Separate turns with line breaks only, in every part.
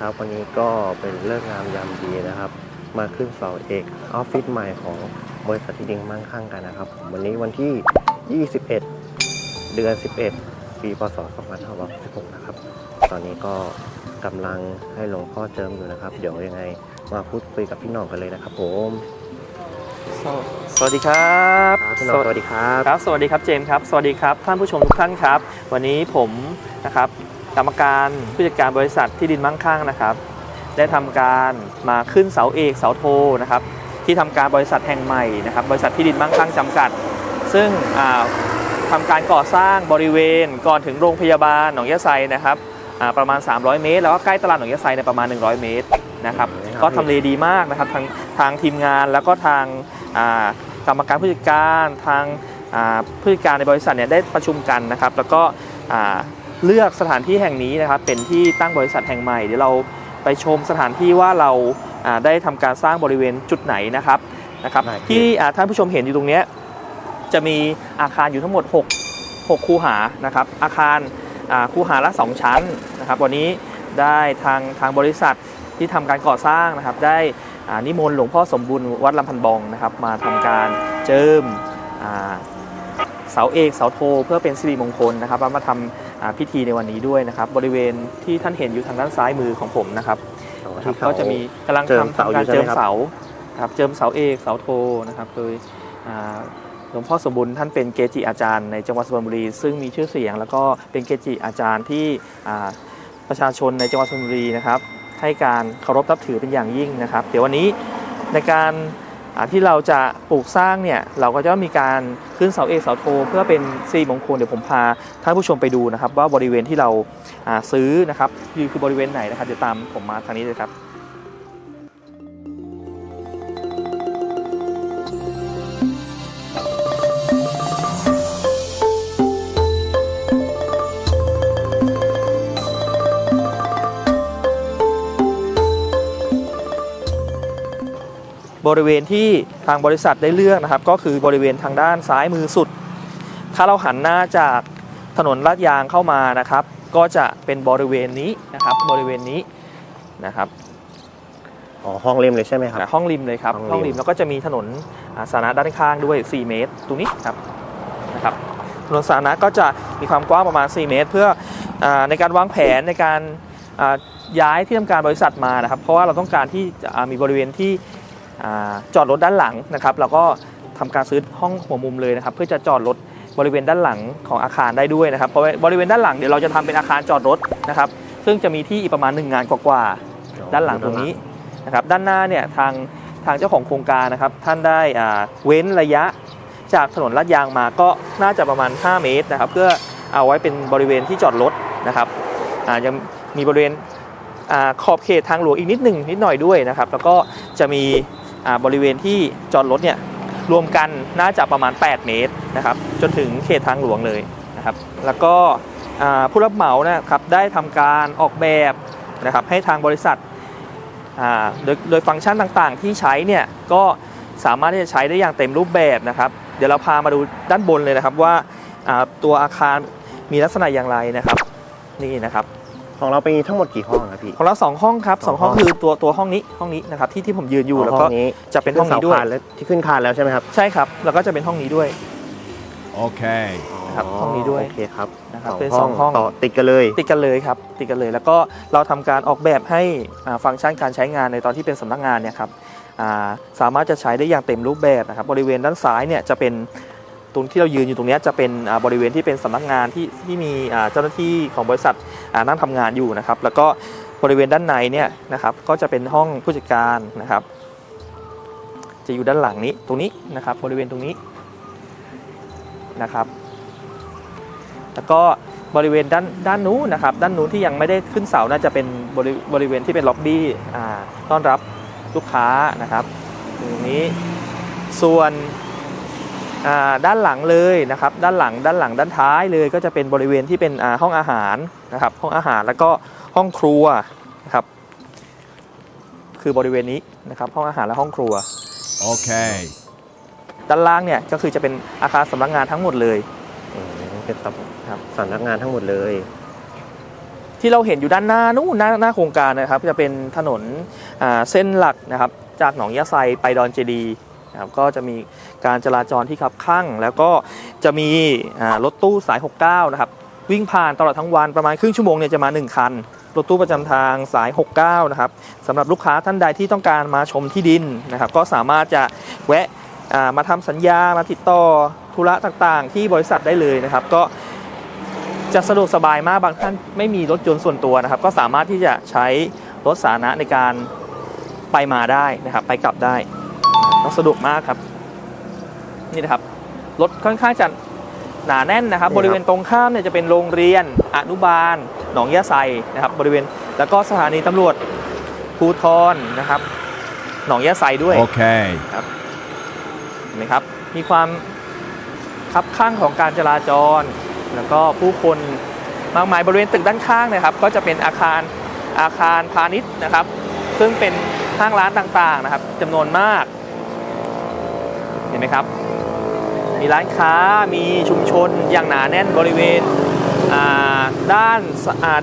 ครับ วันนี้ก็เป็นเรื่องงามยามดีนะครับ มาขึ้นเสาเอกออฟฟิศใหม่ของบริษัทที่ดิงมั่งคั่งกันนะครับ วันนี้วันที่ 21 เดือน 11 ปีพศ2566นะครับ ตอนนี้ก็กำลังให้หลวงพ่อเจิมอยู่นะครับ เดี๋ยวยังไงมาพูดคุยกับพี่หน้องกันเลยนะครับผม
สวสวัสดีครับ
ครับพี่หน้องสวัสดีครับ
ครับ สวัสดีครับเจมส์ครับ สวัสดีครับท่านผู้ชมทุกท่านครับ วันนี้ผมนะครับกรรมการผู้จัดการบริษัทที่ดินมั่งคั่งนะครับ ได้ทำการมาขึ้นเสาเอกเสาโทนะครับ ที่ทำการบริษัทแห่งใหม่นะครับ บริษัทที่ดินมั่งคั่งจำกัด ซึ่งอ่าทำการก่อสร้างบริเวณก่อนถึงโรงพยาบาลหนองยะไซนะครับอ่าประมาณ 300 เมตร แล้วก็ใกล้ตลาดหนองยะไซในยประมาณ 100 เมตร นะครับ
ครับ
ก็ทำเลดีมากนะครับทางทางทีมงานแล้วก็ทางอ่ากรรมการผู้จัดการทางอ่าผู้จัดการในบริษัทเนี่ยได้ประชุมกันนะครับแล้วก็อ่าเลือกสถานที่แห่งนี้นะครับเป็นที่ตั้งบริษัทแห่งใหม่เดี๋ยวเราไปชมสถานที่ว่าเราอ่าได้ทำการสร้างบริเวณจุดไหนนะครับนะครับ
ได้ครับ
ที่อ่าท่านผู้ชมเห็นอยู่ตรงเนี้ยจะมีอาคารอยู่ทั้งหมด 6 6 คูหานะครับอาคารอ่าคูหาละ 2 ชั้นนะครับวันนี้ได้ทางทางบริษัท ที่ทำการก่อสร้างนะครับ ได้อ่านิมนต์หลวงพ่อสมบูรณ์วัดลำพันบองนะครับ มาทำการเจิมอ่าเสาเอกเสาโทเพื่อเป็นสิริมงคลนะครับแล้วมาทำอ่าพิธีในวันนี้ด้วยนะครับ บริเวณที่ท่านเห็นอยู่ทางด้านซ้ายมือของผมนะครับนะครับก็จะมีกำลัง
เจิม
ทำ
เสา
ทำการ
อยู่ใช่
เจิ
ไหม
ม
ครับ
เสาครับเจิมเสาเอกเสาโทนะครับโดยอ่าหลวงพ่อสมบุญท่านเป็นเกจิอาจารย์ในจังหวัดสุพรรณบุรี ซึ่งมีชื่อเสียง แล้วก็เป็นเกจิอาจารย์ที่อ่าประชาชนในจังหวัดสุพรรณบุรีนะครับ ให้การเคารพนับถือเป็นอย่างยิ่งนะครับ เดี๋ยววันนี้ในการที่เราจะปลูกสร้างเนี่ยเราก็จะมีการขึ้นเสาเอกเสาโท เพื่อเป็นสีมงคลเดี๋ยวผมพาท่านผู้ชมไปดูนะครับ ว่าบริเวณที่เราซื้อนะครับคือบริเวณไหนนะครับเดี๋ยวตามผมมาทางนี้เลยครับ บริเวณที่ทางบริษัทได้เลือกนะครับ ก็คือบริเวณทางด้านซ้ายมือสุด ถ้าเราหันหน้าจากถนนลาดยางเข้ามานะครับ ก็จะเป็นบริเวณนี้นะครับ บริเวณนี้นะครับ
อ๋อห้องเล่มเลยใช่ไหมครับ
อ่าห้องริมเลยครับ
ห้องริม
ห้องริมแล้วก็จะมีถนนอ่าสาธารณะด้านข้างด้วย 4 เมตร ตรงนี้ครับนะครับถนนสาธารณะก็จะมีความกว้างประมาณ 4 เมตร เพื่ออาในการวางแผนในการอ่าย้ายที่ทำการบริษัทมานะครับ เพราะว่าเราต้องการที่จะอ่ามีบริเวณที่อ่า จอดรถด้านหลังนะครับเราก็ทำการซื้อห้องหัวมุมเลยนะครับเพื่อจะจอดรถบริเวณด้านหลังของอาคารได้ด้วยนะครับเพราะบริเวณด้านหลังเดี๋ยวเราจะทำเป็นอาคารจอดรถนะครับซึ่งจะมีที่อีกประมาณ 1 งานกว่าๆด้านหลังตรงนี้นะครับด้านหน้าเนี่ยทางทางเจ้าของโครงการนะครับท่านได้เว้นระยะจากถนนลาดยางมาก็น่าจะประมาณ 5 เมตรนะครับเพื่อเอาไว้เป็นบริเวณที่จอดรถนะครับยังมีบริเวณอขอบเขตทางหลวงอีกนิดหนึ่งนิดหน่อยด้วยนะครับแล้วก็จะมี บริเวณที่จอดรถเนี่ยรวมกันน่าจะประมาณ 8 เมตรนะครับจนถึงเขตทางหลวงเลยนะครับแล้วก็ผู้รับเหมานะครับได้ทำการออกแบบนะครับให้ทางบริษัทโดยโดยฟังก์ชันต่างๆ ที่ใช้เนี่ยก็สามารถที่จะใช้ได้อย่างเต็มรูปแบบนะครับ เดี๋ยวเราพามาดูด้านบนเลยนะครับว่าตัวอาคารมีลักษณะอย่างไรนะครับนี่นะครับ
ของเราเป็นทั้งหมดกี่ห้องครับพี่
ของเราสองห้องครับสองห้อง
สองห้อง
คือตัวตัวห้องนี้ห้องนี้นะครับที่ที่ผมยืนอยู่แล้วก็
ห้องนี้
จะเป็นห้องนี้ด้วย
ที่ขึ้เสาคานแล้วที่ขึ้นคานแล้วใช่ไหมครับ
ใช่ครับ แล้วก็จะเป็นห้องนี้ด้วย
Okay.
ครับห้องนี้ด้วย
โอเคครับ
นะครับเป็นสองห้อง
ต่อติดกันเลย
ติดกันเลยครับ ติดกันเลยแล้วก็เราทำการออกแบบให้อ่าฟังก์ชันการใช้งานในตอนที่เป็นสำนักงานเนี่ยครับอ่าสามารถจะใช้ได้อย่างเต็มรูปแบบนะครับบริเวณด้านซ้ายเนี่ยจะเป็น ตรงที่เรายืนอยู่ตรงนี้จะเป็นบริเวณที่เป็นสำนักงานที่ที่มีเจ้าหน้าที่ของบริษัทนั่งทำงานอยู่นะครับ แล้วก็บริเวณด้านในเนี่ยนะครับก็จะเป็นห้องผู้จัดการนะครับ จะอยู่ด้านหลังนี้ตรงนี้นะครับ บริเวณตรงนี้นะครับ แล้วก็บริเวณด้านด้านนู้นนะครับ ด้านนู้นที่ยังไม่ได้ขึ้นเสาน่าจะเป็นบริบริเวณที่เป็นล็อบบี้ต้อนรับลูกค้านะครับ ตรงนี้ส่วน ด้านหลังเลยนะครับด้านหลังด้านหลังด้านท้ายเลยก็จะเป็นบริเวณที่เป็นอ่าห้องอาหารนะครับห้องอาหารแล้วก็ห้องครัวนะครับคือบริเวณนี้นะครับห้องอาหารและห้องครัว
Okay.
ด้านล่างเนี่ยก็คือจะเป็นอาคารสำนักงานทั้งหมดเลย
อืมเป็นสำ
ครับ
สำนักงานทั้งหมดเลย
ที่เราเห็นอยู่ด้านหน้านู่นหน้าหน้าโครงการนะครับ จะเป็นถนนอ่าเส้นหลักนะครับ จากหนองยะไซไปดอนเจดีย์ นะครับก็จะมีการจราจรที่คับข้างแล้วก็จะมีรถตู้สาย 69 นะครับ วิ่งผ่านตลอดทั้งวันประมาณครึ่งชั่วโมงเนี่ยจะมา 1 คัน รถตู้ประจำทางสาย 69 นะครับสำหรับลูกค้าท่านใดที่ต้องการมาชมที่ดินนะครับ ก็สามารถจะแวะมาทำสัญญามาติดต่อธุระต่างๆ ที่บริษัทได้เลยนะครับ ก็จะสะดวกสบายมากบางท่านไม่มีรถยนต์ส่วนตัวนะครับ ก็สามารถที่จะใช้รถสาธารณะในการไปมาได้นะครับ ไปกลับได้ ก็สะดวกมากครับ นี่นะครับรถค่อนข้างจะหนาแน่นนะครับ
นี่ครับ
บริเวณตรงข้ามเนี่ยจะเป็นโรงเรียน อนุบาล หนองยะไซนะครับบริเวณแล้วก็สถานีตำรวจภูทรนะครับ หนองยะไซด้วย
Okay.
เห็นไหมครับมีความคับข้างของการจราจร แล้วก็ผู้คนมากมายบริเวณตึกด้านข้างนะครับ ก็จะเป็นอาคารอาคารพาณิชย์นะครับ ซึ่งเป็นห้างร้านต่างๆนะครับจำนวนมากเห็น ไหมครับ มีร้านค้ามีชุมชนอย่างหนาแน่นบริเวณด้าน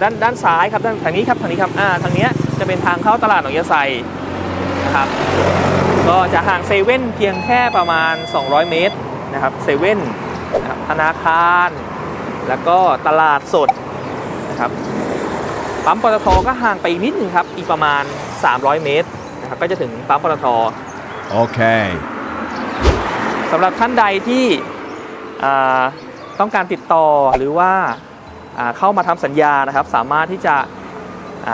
ด้านด้านซ้ายครับด้านทางนี้ครับทางนี้ครับทางนี้จะเป็นทางเข้าตลาดหนองยะไซนะครับก็จะห่างเซเว่นเพียงแค่ประมาณ 200 เมตรนะครับเซเว่นธนาคาร แล้วก็ตลาดสดนะครับปั๊มปตทก็ห่างไปอีกนิดนึงครับ อีกประมาณ 300 เมตรนะครับก็จะถึงปั๊มปตท
Okay.
สำหรับท่านใดที่ต้องการติดต่อหรือว่าเข้ามาทำสัญญานะครับ สามารถที่จะ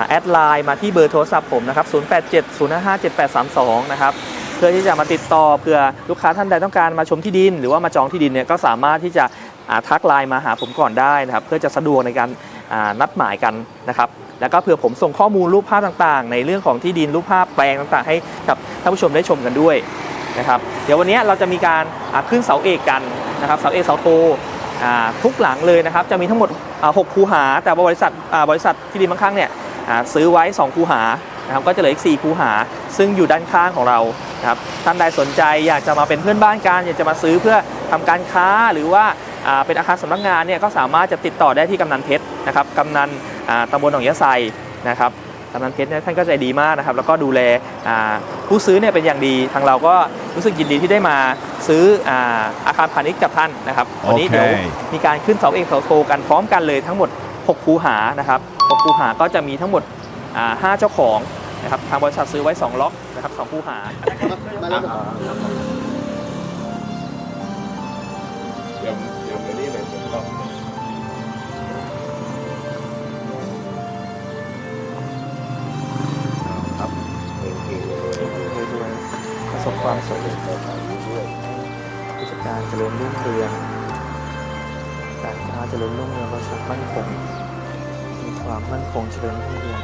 แอดไลน์มาที่เบอร์โทรศัพท์ผมนะครับ 0870557832 นะครับ เพื่อที่จะมาติดต่อเผื่อลูกค้าท่านใดต้องการมาชมที่ดิน หรือว่ามาจองที่ดินเนี่ยก็สามารถที่จะทักไลน์มาหาผมก่อนได้นะครับ เพื่อจะสะดวกในการนัดหมายกันนะครับ แล้วก็เผื่อผมส่งข้อมูลรูปภาพต่างๆ ในเรื่องของที่ดินรูปภาพแปลงต่างๆ ให้กับท่านผู้ชมได้ชมกันด้วย นะครับเดี๋ยววันนี้เราจะมีการขึ้นเสาเอกกันนะครับเสาเอกเสาโททุกหลังเลยนะครับจะมีทั้งหมดอ่าหกคูหา แต่บริษัทบริษัทที่ดินบางข้างเนี่ยซื้อไว้ 2 คูหานะครับก็จะเหลืออีก 4 คูหา ซึ่งอยู่ด้านข้างของเรานะครับท่านใดสนใจอยากจะมาเป็นเพื่อนบ้านกันอยากจะมาซื้อเพื่อทำการค้าหรือว่าเป็นอาคารสำนักงานเนี่ยก็สามารถจะติดต่อได้ที่กำนันเพชรนะครับกำนันตำบลหนองยะไซนะครับ กำนันเพชรเนี่ยท่านก็ใจดีมากนะครับ แล้วก็ดูแลอ่าผู้ซื้อเนี่ยเป็นอย่างดีทางเราก็รู้สึกยินดีที่ได้มาซื้ออ่าอาคารพาณิชย์กับท่านนะครับวันนี้
โอเค
เดี๋ยวมีการขึ้นเสาเอกเสาโทกันพร้อมกันเลยทั้งหมด 6 คูหานะครับ 6 คูหาก็จะมีทั้งหมดอ่า5เจ้าของนะครับทางบริษัทซื้อไว้ 2 ล็อกนะครับ 2 คูหา
ครับ
สบความสำเร็จกิจการเจริญรุ่งเรือง การค้าเจริญรุ่งเรืองประสบมั่นคง มีความมั่นคงเจริญรุ่งเรือง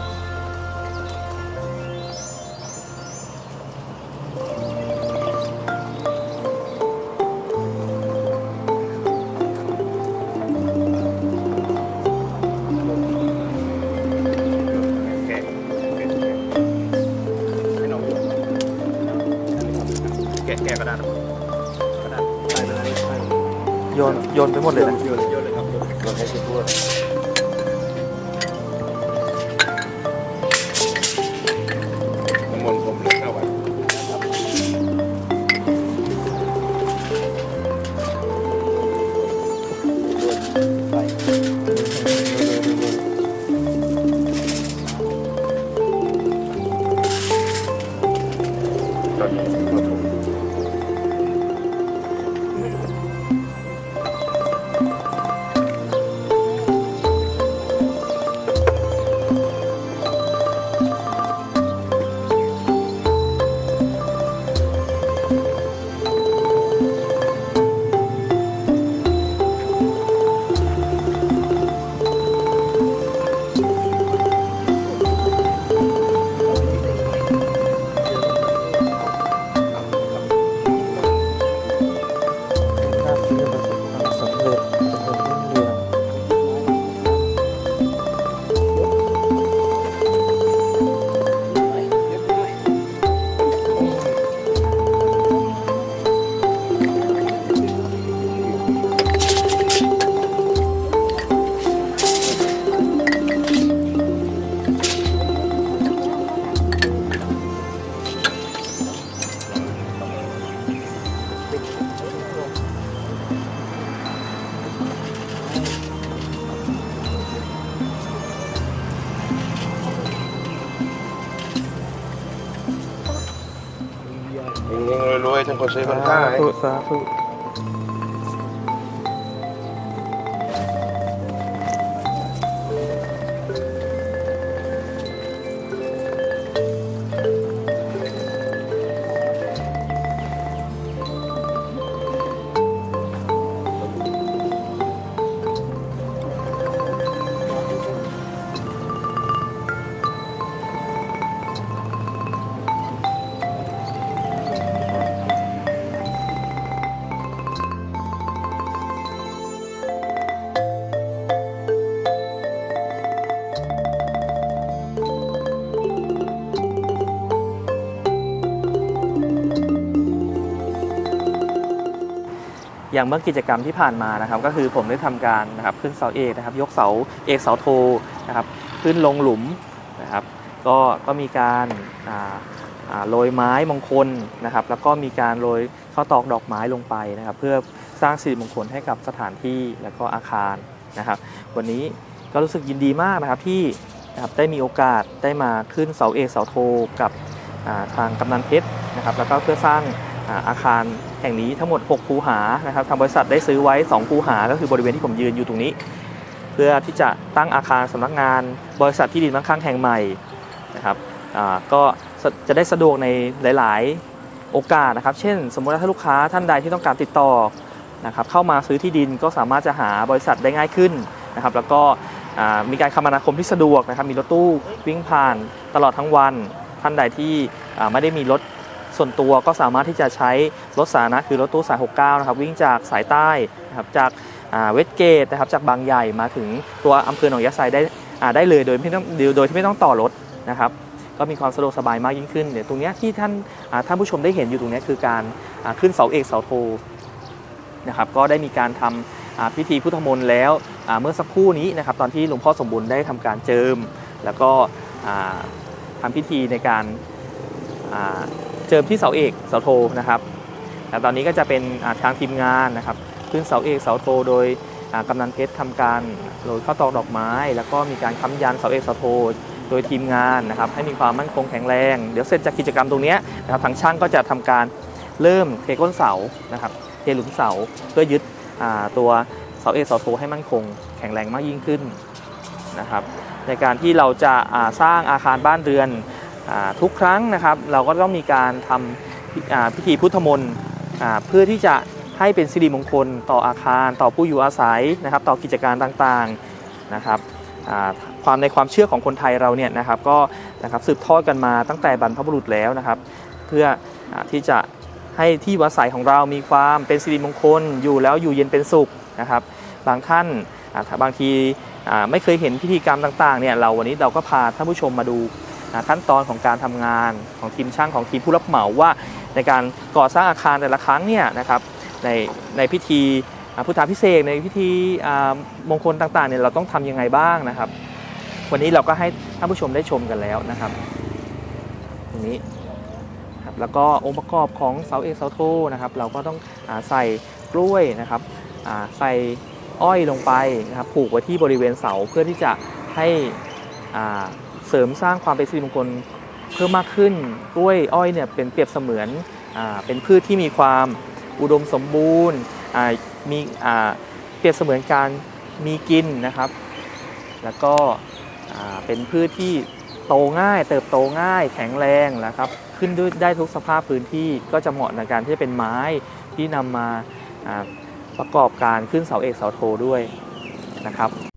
ะ
แกะกระดาษกระดาษใส่ไปเลยใส่
โยนโยนไปหมดเลยนะ
โยนโยนเลยครับโยน โยนให้ทั่วน้ เฮ
งๆรวยๆทั้งคนซื้อคนขาย
สาธุ อย่างเมื่อกิจกรรมที่ผ่านมานะครับ ก็คือผมได้ทำการนะครับขึ้นเสาเอกนะครับ ยกเสาเอกเสาโทนะครับ ขึ้นลงหลุมนะครับ ก็ก็มีการอ่าอ่าโรยไม้มงคลนะครับ แล้วก็มีการโรยข้าวตอกดอกไม้ลงไปนะครับ เพื่อสร้างสิริมงคลให้กับสถานที่และก็อาคารนะครับ วันนี้ก็รู้สึกยินดีมากนะครับที่นะครับได้มีโอกาสได้มาขึ้นเสาเอกเสาโทกับทางกำนันเพชรนะครับ แล้วก็เพื่อสร้าง อาคารแห่งนี้ทั้งหมด 6 คูหานะครับทางบริษัทได้ซื้อไว้ 2 คูหา ก็คือบริเวณที่ผมยืนอยู่ตรงนี้ เพื่อที่จะตั้งอาคารสำนักงาน บริษัทที่ดินมั่งคั่งแห่งใหม่นะครับก็จะได้สะดวกในหลาย ๆ โอกาสนะครับ เช่น สมมติว่าถ้าลูกค้าท่านใดที่ต้องการติดต่อนะครับเข้ามาซื้อที่ดินก็สามารถจะหาบริษัทได้ง่ายขึ้นนะครับแล้วก็มีการคมนาคมที่สะดวกนะครับมีรถตู้วิ่งผ่านตลอดทั้งวันท่านใดที่ไม่ได้มีรถ ส่วนตัวก็สามารถที่จะใช้รถสาธารณะคือรถตู้สาย 69 นะครับ วิ่งจากสายใต้นะครับจากาเวสเกตนะครับจากบางใหญ่มาถึงตัวอำเภอหนองยะไซได้ได้เลยโดยไม่ต้องโดยที่ไม่ต้องต่อรถนะครับก็มีความสะดวกสบายมากยิ่งขึ้นเดี๋ยวตรงนี้ที่ท่านท่านผู้ชมได้เห็นอยู่ตรงนี้คือการาขึ้นเสาเอกเสาโทนะครับก็ได้มีการทำอ่าพิธีพุทธมนต์แล้วเมื่อสักครู่นี้นะครับตอนที่หลวงพ่อสมบูรณ์ได้ทำการเจิม แล้วก็อ่าทำพิธีในการ เจิมที่เสาเอกเสาโทนะครับแต่ตอนนี้ก็จะเป็นอ่าทางทีมงานนะครับขึ้นเสาเอกเสาโทโดยกำนันเพชรทำการโรยข้าวตอกดอกไม้ แล้วก็มีการค้ำยันเสาเอกเสาโทโดยทีมงานนะครับให้มีความมั่นคงแข็งแรง เดี๋ยวเสร็จจากกิจกรรมตรงนี้นะครับทางช่างก็จะทำการเริ่มเทก้นเสานะครับเทหลุมเสาเพื่อยึดตัวเสาเอกเสาโทให้มั่นคง แข็งแรงมากยิ่งขึ้นนะครับในการที่เราจะาสร้างอาคารบ้านเรือน ทุกครั้งนะครับ เราก็ต้องมีการทำพิธีพุทธมนต์เพื่อที่จะให้เป็นสิริมงคลต่ออาคาร ต่อผู้อยู่อาศัยนะครับ ต่อกิจการต่างๆนะครับความในความเชื่อของคนไทยเราเนี่ยนะครับก็นะครับสืบทอดกันมาตั้งแต่บรรพบุรุษแล้วนะครับ เพื่ออที่จะให้ที่อยู่อายของเรามีความเป็นสิริมงคล อยู่แล้วอยู่เย็นเป็นสุขนะครับ บางท่านบางทีไม่เคยเห็นพิธีกรรมต่างๆเนี่ยเราวันนี้เราก็พาท่านผู้ชมมาดู ขั้นตอนของการทำงานของทีมช่างของทีมผู้รับเหมาว่า ในการก่อสร้างอาคารแต่ละครั้งเนี่ยนะครับในในพิธีพุทธาพิเศษในพิธีมงคลต่างๆเนี่ยเราต้องทำยังไงบ้างนะครับ วันนี้เราก็ให้ท่านผู้ชมได้ชมกันแล้วนะครับตรงนี้ครับแล้วก็องค์ประกอบของเสาเอกเสาโทนะครับเราก็ต้องอใส่กล้วยนะครับใส่อ้อยลงไปนะครับผูกไว้ที่บริเวณเสาเพื่อที่จะให้อ่า เสริมสร้างความเป็นสิริมงคลเพิ่มมากขึ้นกล้วยอ้อยเนี่ยเป็นเปรียบเสมือนอเป็นพืชที่มีความอุดมสมบูรณ์มีเปรียบเสมือนการมีกินนะครับ แล้วก็เป็นพืชที่โตง่าย เติบโตง่ายแข็งแรงนะครับ ขึ้นด้วยได้ทุกสภาพพื้นที่ก็จะเหมาะในการที่จะเป็นไม้ที่นำมาอ่าประกอบการขึ้นเสาเอกเสาโทด้วยนะครับ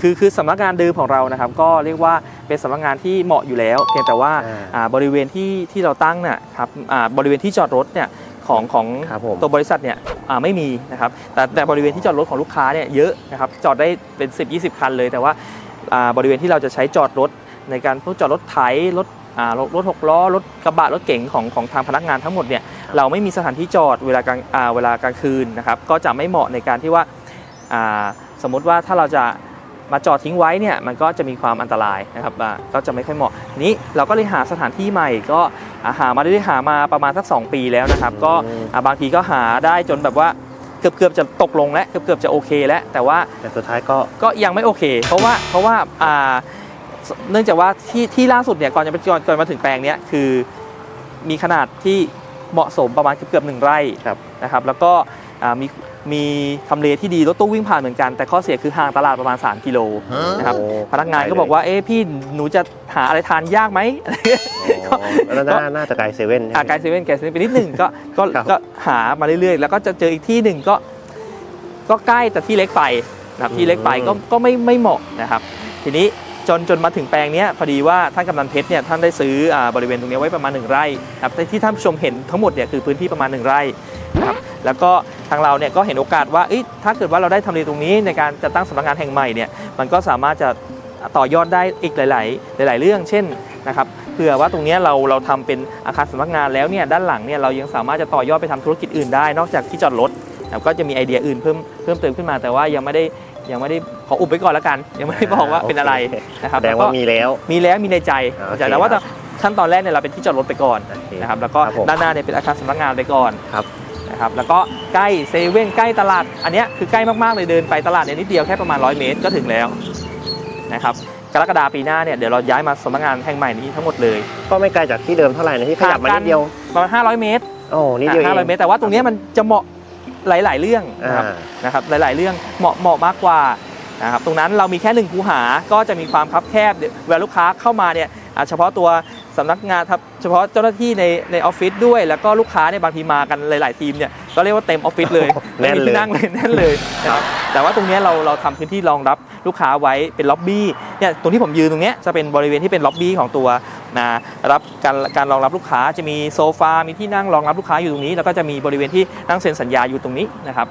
คือคือสำนักงานเดิมของเรานะครับ ก็เรียกว่าเป็นสำนักงานที่เหมาะอยู่แล้ว เพียงแต่ว่า
อ่า
อ่าบริเวณที่ที่เราตั้งเนี่ยครับอ่าบริเวณที่จอดรถเนี่ยของของ
ครับผม
ตัวบริษัทเนี่ยอ่าไม่มีนะครับแต่แต่บริเวณที่จอดรถของลูกค้าเนี่ยเยอะนะครับจอดได้เป็น 10 20 คันเลย แต่ว่าอ่าบริเวณที่เราจะใช้จอดรถในการพวกจอดรถไถรถอ่ารถรถหกล้อรถกระบะรถเก๋งของของทางพนักงานทั้งหมดเนี่ยเราไม่มีสถานที่จอดเวลากลางอ่าเวลากลางคืนนะครับก็จะไม่เหมาะในการที่ว่าอ่าสมมติว่าถ้าเราจะ มาจอดทิ้งไว้เนี่ยมันก็จะมีความอันตรายนะครับอ่าก็จะไม่ค่อยเหมาะทีนี้เราก็เลยหาสถานที่ใหม่ ก็อ่าหามาได้หามาประมาณสัก 2 ปีแล้วนะครับ ก็
อืม
อ่าบางทีก็หาได้จนแบบว่าเกือบเกือบจะตกลงแล้วเกือบเกือบจะโอเคแล้ว แต่ว่า
แต่สุดท้ายก็
ก็ยังไม่โอเค เพราะว่าเพราะว่าอ่าเนื่องจากว่าที่ที่ล่าสุดเนี่ยก่อนจะไปก่อนก่อนมาถึงแปลงเนี้ยคือมีขนาดที่เหมาะสมประมาณเกือบเกือบหนึ่งไร่
ครับ
นะครับ แล้วก็อ่ามี มีทำเลที่ดีรถตู้วิ่งผ่านเหมือนกัน แต่ข้อเสียคือห่างตลาดประมาณ 3 กิโลนะครับ
โอ้
พนักงานก็บอกว่าเอ๊ะพี่หนูจะหาอะไรทานยากไหม
อ๋อแล้วน่าน่าจะไกลเซเว่นใช่ไหม
อาไกลเซเว่นไกลเซเว่นไปนิดหนึ่งก็ก็
ครับ
ก็หามาเรื่อยๆ แล้วก็จะเจออีกที่หนึ่งก็ ก็ใกล้แต่ที่เล็กไปนะครับที่เล็กไปก็ก็ไม่ไม่เหมาะนะครับ ทีนี้ จนจนมาถึงแปลงนี้พอดีว่าท่านกำนันเพชรเนี่ยท่านได้ซื้ออบริเวณตรงนี้ไว้ประมาณ 1 ไร่ครับแต่ที่ท่านผู้ชมเห็นทั้งหมดเนี่ยคือพื้นที่ประมาณ 1 ไร่ครับแล้วก็ทางเราเนี่ยก็เห็นโอกาสว่าถ้าเกิดว่าเราได้ทำเลตรงนี้ในการจัดตั้งสำนักงานแห่งใหม่เนี่ยมันก็สามารถจะต่อยอดได้อีกหลาย ๆ หลาย ๆ เรื่อง เช่นนะครับเผื่อว่าตรงนี้เราเราทำเป็นอาคารสำนักงานแล้วเนี่ยด้านหลังเนี่ยเรายังสามารถจะต่อยอดไปทำธุรกิจอื่นได้ นอกจากที่จอดรถครับก็จะมีไอเดียอื่นเพิ่มเพิ่มเติมขึ้นมาแต่ว่ายังไม่ได้ ยังไม่ได้ขออุบไว้ก่อนแล้วกัน ยังไม่ได้บอกว่าเป็นอะไรนะครับ
แสดงว่า
ล้ก็
มีแล้ว
มีแล้วมีในใจ
อ่าโอเค
แต่ว่า
ครับ
ขั้นตอนแรกเนี่ยเราเป็นที่จอดรถไปก่อน
โอเค
นะครับแล้วก็
ครับผม
ด้านหน้าเนี่ยเป็นอาคารสำนักงานไปก่อน
ครับ
นะครับแล้วก็ใกล้เซเว่นใกล้ตลาด อันเนี้ยคือใกล้มากๆเลยเดินไปตลาดเนี่ยนิดเดียวแค่ประมาณ 100 เมตรก็ถึงแล้วนะครับกรกฎาปีหน้าเนี่ยเดี๋ยวเราย้ายมาสำนักงานแห่งใหม่นี้ทั้งหมดเลย
ก็ไม่ไกลจากที่เดิมเท่าไหร่นะที่ขยับมานิดเดียว
ประมาณ500 เมตร
โอ้นิดเดียวเอง
500 เมตรแต่ว่าตรงเนี้ยมันจะเหมาะ หลาย ๆ เรื่องนะครับ
อ่า
นะครับหลาย ๆ เรื่องเหมาะเหมาะมากกว่านะครับตรงนั้นเรามีแค่หนึ่งคูหาก็จะมีความคับแคบเดี๋ยวเวลาลูกค้าเข้ามาเนี่ยอ่าเฉพาะตัว สำนักงานครับเฉพาะเจ้าหน้าที่ในในออฟฟิศด้วยแล้วก็ลูกค้าเนี่ยบางทีมากันหลาย ๆ ทีมเนี่ยก็เรียกว่าเต็มออฟฟิศเลย
แน่นเลย
ไม่มีที่นั่งเลยแน่นเลยนะครับแต่ว่าตรงเนี้ยเราเราทำพื้นที่รองรับลูกค้าไว้เป็นล็อบบี้เนี่ยตรงที่ผมยืนตรงเนี้ยจะเป็นบริเวณที่เป็นล็อบบี้ของตัวนะรับการการรองรับลูกค้าจะมีโซฟา มีที่นั่งรองรับลูกค้าอยู่ตรงนี้ แล้วก็จะมีบริเวณที่นั่งเซ็นสัญญาอยู่ตรงนี้นะครับ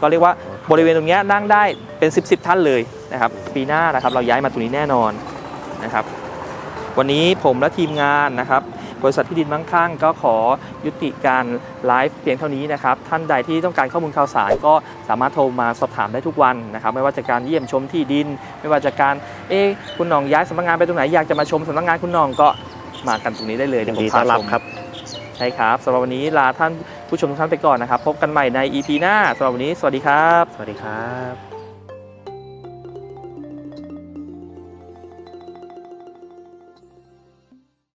ก็เรียกว่าบริเวณตรงเนี้ยนั่งได้เป็น 10บสท่านเลยนะครับปีหน้านะครับเราย้ายมาตรงนี้แน่นอนนะครับ วันนี้ผมและทีมงานนะครับบริษัทที่ดินมั่งคั่งก็ขอยุติการไลฟ์เพียงเท่านี้นะครับ ท่านใดที่ต้องการข้อมูลข่าวสารก็สามารถโทรมาสอบถามได้ทุกวันนะครับ ไม่ว่าจะการเยี่ยมชมที่ดิน ไม่ว่าจะการเอ๊ะคุณหน่องย้ายสำนักงานไปตรงไหนอยากจะมาชมสำนักงานคุณหน่องก็มากันตรงนี้ได้เลย
ยิน
เดี๋
ดี
ยวผม
ต้
พา
อนรับ
ชม
ครับ
ใช่ครับสำหรับวันนี้ลาท่านผู้ชมทุกท่านไปก่อนนะครับ พบกันใหม่ใน EP หน้าสำหรับวันนี้ สวัสดีครับ
สวัสดีครับ